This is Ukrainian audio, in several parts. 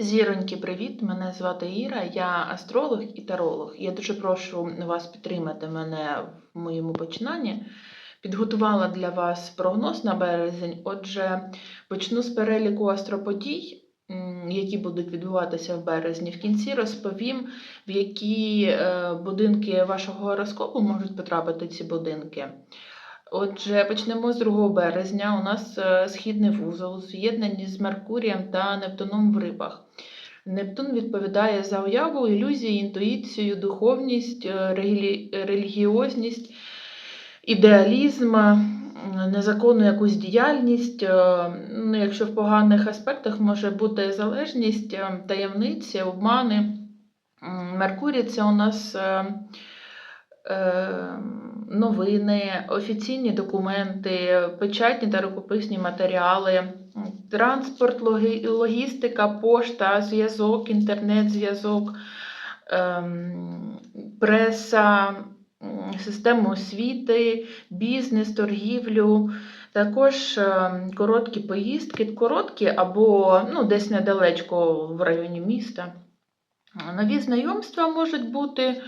Зіроньки, привіт! Мене звати Іра, я астролог і таролог. Я дуже прошу вас підтримати мене в моєму починанні. Підготувала для вас прогноз на березень. Отже, почну з переліку астроподій, які будуть відбуватися в березні. В кінці розповім, в які е, будинки вашого гороскопу можуть потрапити ці будинки. Отже, почнемо з 2 березня. У нас е, східний вузол, з'єднані з Меркурієм та Нептуном в рибах. Нептун відповідає за уяву, ілюзії, інтуїцію, духовність, е, релігіозність, ідеалізм, незаконну якусь діяльність. е, Ну, якщо в поганих аспектах може бути залежність, таємниці, обмани. Меркурій це у нас. Е, е, новини, офіційні документи, печатні та рукописні матеріали, транспорт, логістика, пошта, зв'язок, інтернет-зв'язок, ем, преса, м, система освіти, бізнес, торгівлю. Також ем, короткі поїздки, короткі або ну, десь недалечко в районі міста. Нові знайомства можуть бути.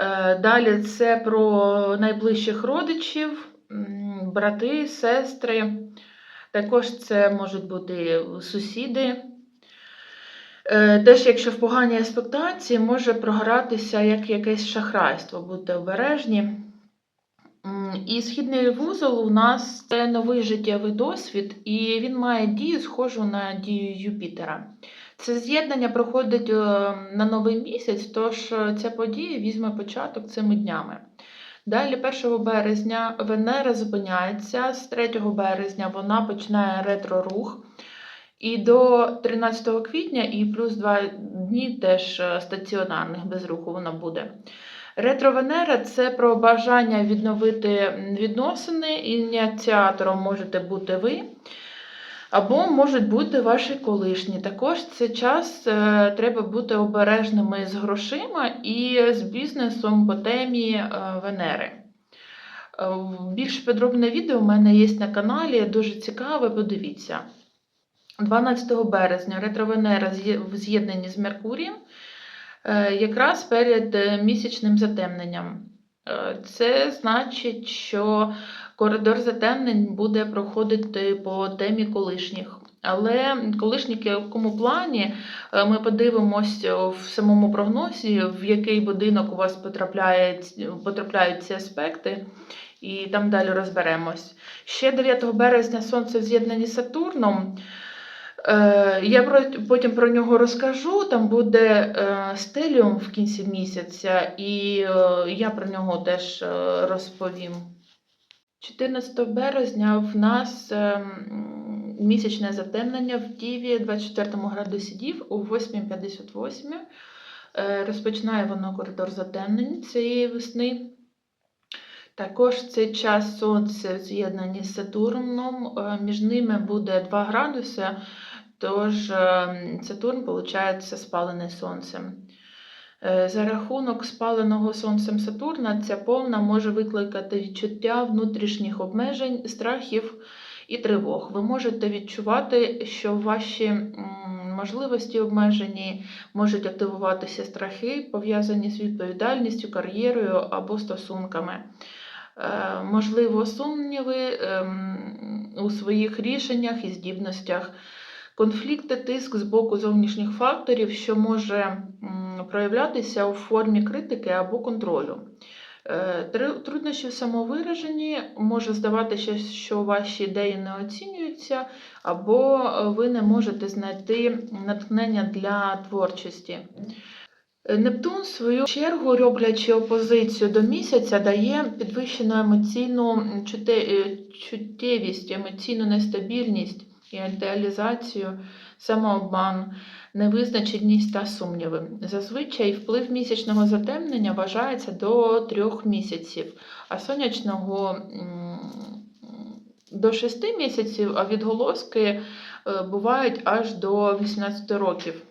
Е, Далі це про найближчих родичів, брати, сестри. Також це можуть бути сусіди. Е, Теж, якщо в поганій аспектації, може програтися як якесь шахрайство, будьте обережні. І східний вузол у нас це новий життєвий досвід, і він має дію схожу на дію Юпітера. Це з'єднання проходить е, на новий місяць, тож е, ця подія візьме початок цими днями. Далі, 1 березня, Венера зупиняється, з 3 березня вона починає ретро-рух. І до 13 квітня і плюс 2 дні теж е, стаціонарних без руху вона буде. Ретро-Венера це про бажання відновити відносини. Ініціатором можете бути ви. Або можуть бути ваші колишні. Також це час е, треба бути обережними з грошима і з бізнесом по темі е, Венери. Е, Більш подробне відео у мене є на каналі, дуже цікаве, подивіться. 12 березня ретро-Венера в з'єднанні з Меркурієм, якраз перед місячним затемненням. Це значить, що коридор затемнень буде проходити по темі колишніх. Але колишні в якому плані е, ми подивимося в самому прогнозі, в який будинок у вас потрапляє, потрапляють ці аспекти, і там далі розберемось. Ще 9 березня Сонце в з Сатурном. Е, Я потім про нього розкажу. Там буде е, стеліум в кінці місяця, і е, я про нього теж е, розповім. 14 березня в нас ем, місячне затемнення в Діві 24 градусі Дів о 8.58. Е, Розпочинає воно коридор затемнень цієї весни. Також цей час Сонце в з'єднанні з Сатурном. е, Між ними буде 2 градуси, тож е, Сатурн, виходить, спалений Сонцем. Е, За рахунок спаленого Сонцем Сатурна, ця повна може викликати відчуття внутрішніх обмежень, страхів і тривог. Ви можете відчувати, що ваші можливості обмежені, можуть активуватися страхи, пов'язані з відповідальністю, кар'єрою або стосунками. Е, Можливо, сумніви ем, у своїх рішеннях і здібностях, конфлікти, тиск з боку зовнішніх факторів, що може проявлятися у формі критики або контролю. Е, Труднощі в самовираженні може здаватися, що ваші ідеї не оцінюються, або е, ви не можете знайти натхнення для творчості. Е, Нептун, в свою чергу, роблячи опозицію до місяця, дає підвищену емоційну чуттєвість, емоційну нестабільність, ідеалізацію, самообман, невизначеність та сумніви. Зазвичай вплив місячного затемнення вважається до трьох місяців, а сонячного до шести місяців, а відголоски е, бувають аж до 18 років.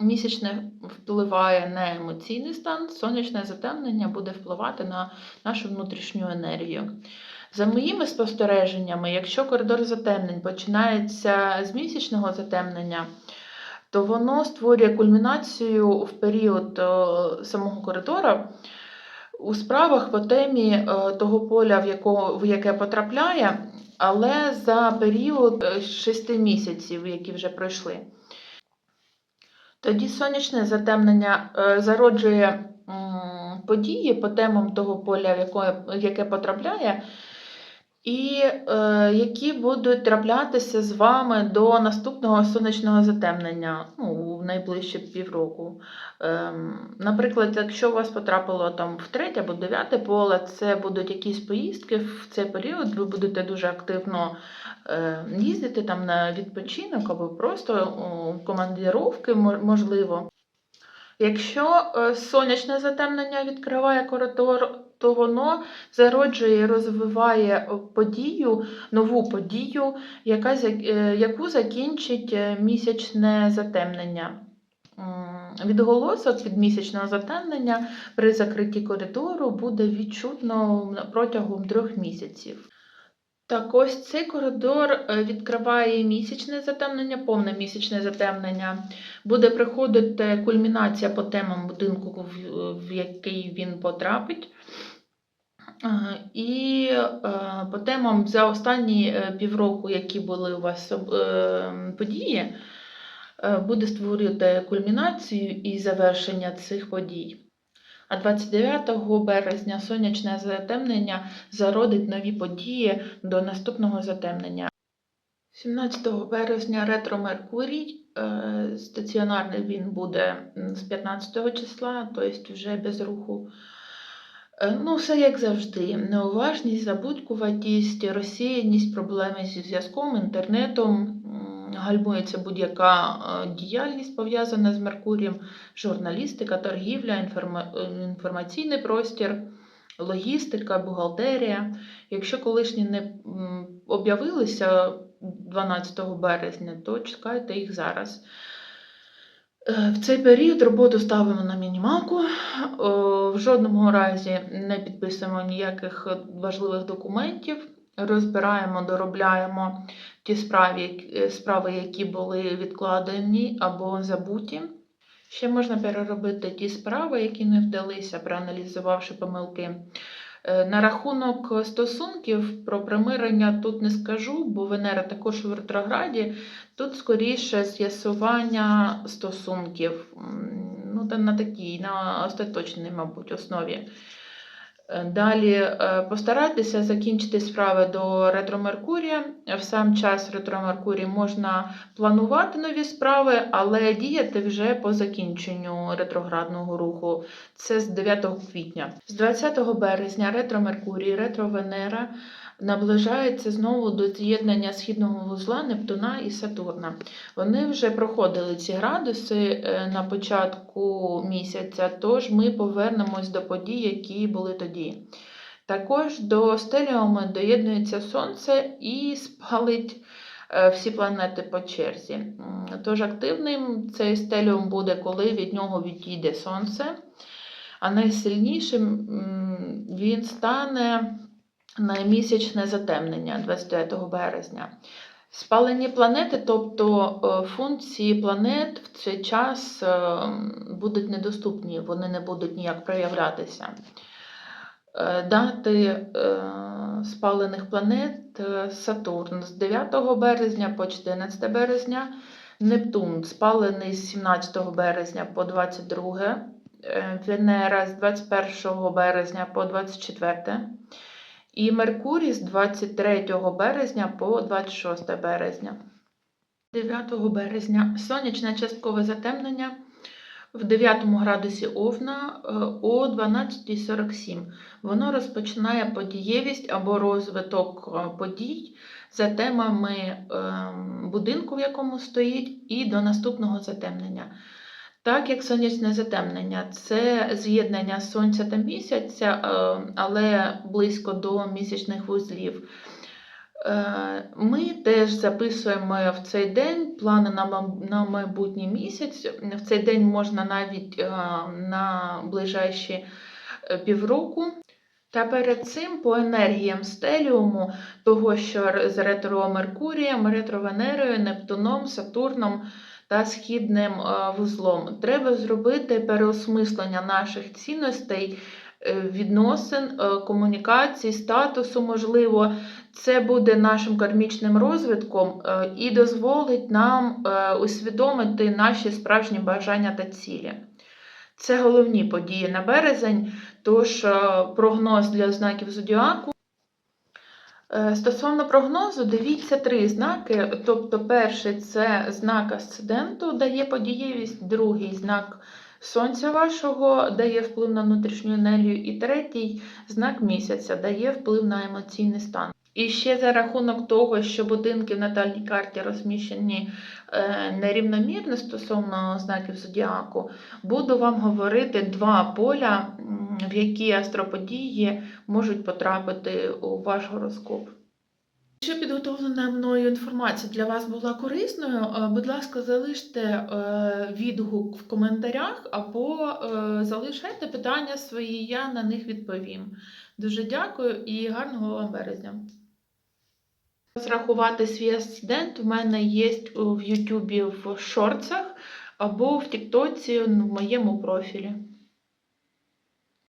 Місячне впливає на емоційний стан, сонячне затемнення буде впливати на нашу внутрішню енергію. За моїми спостереженнями, якщо коридор затемнень починається з місячного затемнення, то воно створює кульмінацію в період е, самого коридора у справах по темі е, того поля, в, яко, в яке потрапляє, але за період 6 місяців, які вже пройшли. Тоді сонячне затемнення е, зароджує події по темам того поля, в яке потрапляє, і е, які будуть траплятися з вами до наступного сонячного затемнення ну, в найближчі півроку. Ем, наприклад, якщо у вас потрапило там в третє або дев'яте поле, це будуть якісь поїздки в цей період, ви будете дуже активно е, їздити там на відпочинок або просто командировки, можливо. Якщо е, сонячне затемнення відкриває коридор, то воно зароджує і розвиває подію, нову подію, яка, е, яку закінчить е, місячне затемнення. Відголосок від місячного затемнення при закритті коридору буде відчутно протягом трьох місяців. Так, ось цей коридор е, відкриває місячне затемнення, повне місячне затемнення. Буде приходити кульмінація по темам будинку, в який він потрапить. І е, по темам за останні е, півроку, які були у вас е, події, буде створювати кульмінацію і завершення цих подій. А 29 березня сонячне затемнення зародить нові події до наступного затемнення. 17 березня ретро Меркурій, стаціонарний він буде з 15 числа, тобто вже без руху. Е, Ну, все як завжди. Неуважність, забудькуватість, розсіяність, проблеми зі зв'язком, інтернетом, гальмується будь-яка е, діяльність пов'язана з Меркурієм, журналістика, торгівля, інформа- е, інформаційний простір, логістика, бухгалтерія. Якщо колишні не об'явилися 12 березня, то чекайте їх зараз. Е, В цей період роботу ставимо на мінімалку. Е, В жодному разі не підписуємо ніяких важливих документів. Розбираємо, доробляємо ті е, справи, які були відкладені або забуті. Ще можна переробити ті справи, які не вдалися, проаналізувавши помилки. Е, На рахунок стосунків про примирення тут не скажу, бо Венера також в ретрограді. Тут скоріше з'ясування стосунків, ну на такій, на остаточній, мабуть, основі. Далі е, постарайтеся закінчити справи до ретро Меркурія. В сам час ретро Меркурій можна планувати нові справи, але діяти вже по закінченню ретроградного руху. Це з 9 квітня. З 20 березня ретро Меркурій, ретро Венера наближається знову до з'єднання східного вузла Нептуна і Сатурна. Вони вже проходили ці градуси е, на початку місяця, тож ми повернемось до подій, які були тоді. Також до стеліуми доєднується Сонце і спалить е, всі планети по черзі. Тож активним цей стеліум буде, коли від нього відійде Сонце, а найсильнішим він стане на місячне затемнення 29 березня. Спалені планети, тобто е, функції планет в цей час е, будуть недоступні, вони не будуть ніяк проявлятися. Е, Дати спалених планет Сатурн з 9 березня по 14 березня, Нептун спалений з 17 березня по 22, е, Венера з 21 березня по 24, і Меркурій з 23 березня по 26 березня. 9 березня сонячне часткове затемнення в 9 градусі Овна е, о 12.47. Воно розпочинає подієвість або розвиток е, подій за темами ем, будинку, в якому стоїть, і до наступного затемнення. Так як сонячне затемнення це з'єднання сонця та місяця, е, але близько до місячних вузлів. Е, Ми теж записуємо в цей день плани на майбутній місяць. В цей день можна навіть е, на ближайші півроку. Та перед цим по енергіям стеліуму, того, що з ретро Меркурієм, ретро Венерою, Нептуном, Сатурном та східним е, вузлом. Треба зробити переосмислення наших цінностей, е, відносин, е, комунікацій, статусу, можливо. Це буде нашим кармічним розвитком і дозволить нам усвідомити наші справжні бажання та цілі. Це головні події на березень, тож прогноз для знаків зодіаку. Е, Стосовно прогнозу, дивіться три знаки. Тобто, перший це знак асценденту, дає подієвість, другий знак сонця вашого дає вплив на внутрішню енергію, і третій знак місяця дає вплив на емоційний стан. І ще за рахунок того, що будинки в натальній карті розміщені е, нерівномірно стосовно знаків зодіаку, буду вам говорити два поля, в які астроподії можуть потрапити у ваш гороскоп. Якщо підготовлена мною інформація для вас була корисною, е, будь ласка, залиште е, відгук в коментарях або залишайте питання свої, я на них відповім. Дуже дякую і гарного вам березня. Зрахувати свій асцендент в мене є в Ютубі в шорцах або в Тіктоці в моєму профілі.